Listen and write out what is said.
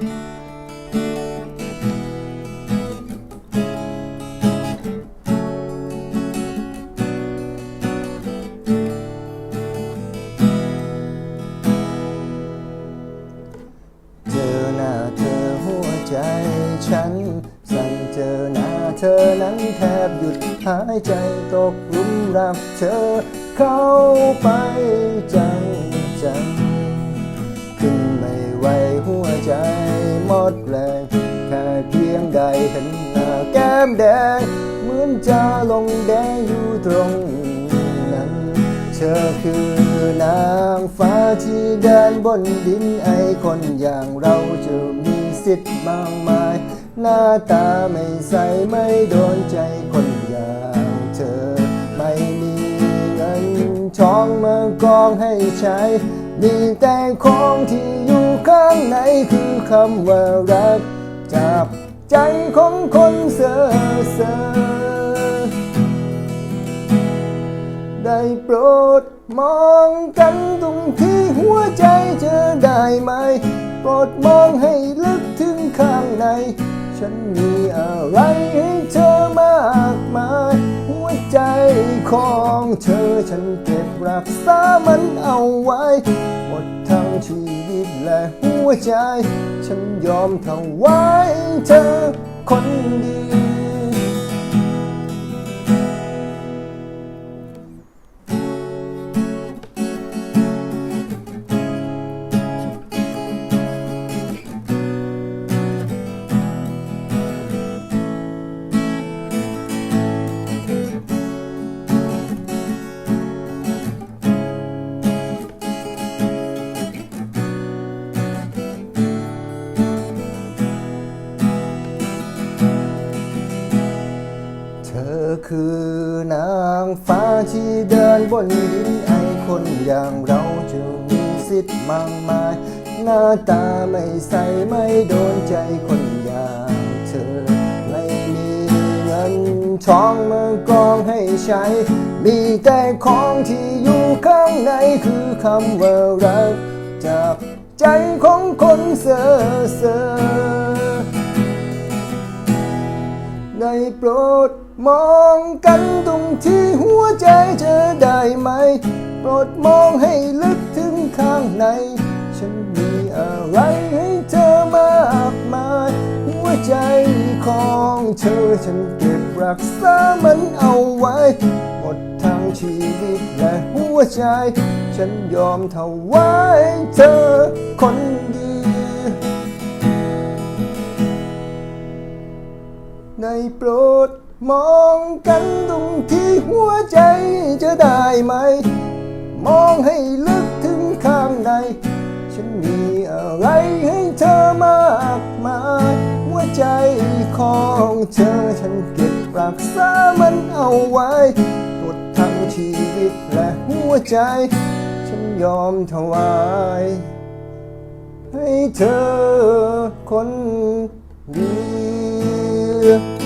เจอหน้าเธอหัวใจฉัน สั่นเจอหน้าเธอนั้นแทบหยุดหายใจตกหลุมรักเธอเข้าไปจังจัง ดแรงแค่เพียงได้เห็นหน้าแก้มแดง เหมือนจะลงแดงอยู่ตรงนั้น เธอคือนางฟ้าที่เดินบนดินไอคนอย่างเราจะมีสิทธิ์มากมาย หน้าตาไม่ใสไม่โดนใจคนอย่างเธอ ไม่มีเงินทองมากองให้ใช้ มีแต่ของที่างในคือคำว่ารักจากใจของคนเซ่อเซ่อได้โปรดมองกันตรงที่หัวใจเธอได้ไหม โปรดมองให้ลึกถึงข้างใน ฉันมีอะไรให้เธอมากมาย หัวใจของเธอฉันเก็บรักษามันเอาไว้ หมดทั้งชีวิตและ หัวใจ ฉันยอมถวายเธอคนเดียว คือนางฟ้าที่เดินบนดินไอคนอย่างเราจะมีสิทธิ์มากมาย หน้าตาไม่ใสไม่โดนใจคนอย่างเธอ ไม่มีเงินทองมากองให้ใช้ มีแต่ของที่อยู่ข้างในคือคำว่ารักจากใจของคนเซ่อเซ่อได้โปรด มองกันตรงที่หัวใจเธอได้ไหม โปรดมองให้ลึกถึงข้างใน ฉันมีอะไรให้เธอมากมาย หัวใจของเธอฉันเก็บรักษามันเอาไว้ หมดทั้งชีวิตและหัวใจ ฉันยอมถวายเธอคนเดียวได้โปรด มองกันตรงที่หัวใจจะได้ไหม มองให้ลึกถึงข้างใน ฉันมีอะไรให้เธอมากมายหัวใจของเธอฉันเก็บรักษามันเอาไว้หมดทั้งชีวิตและหัวใจ ฉันยอมถวาย ให้เธอคนเดียว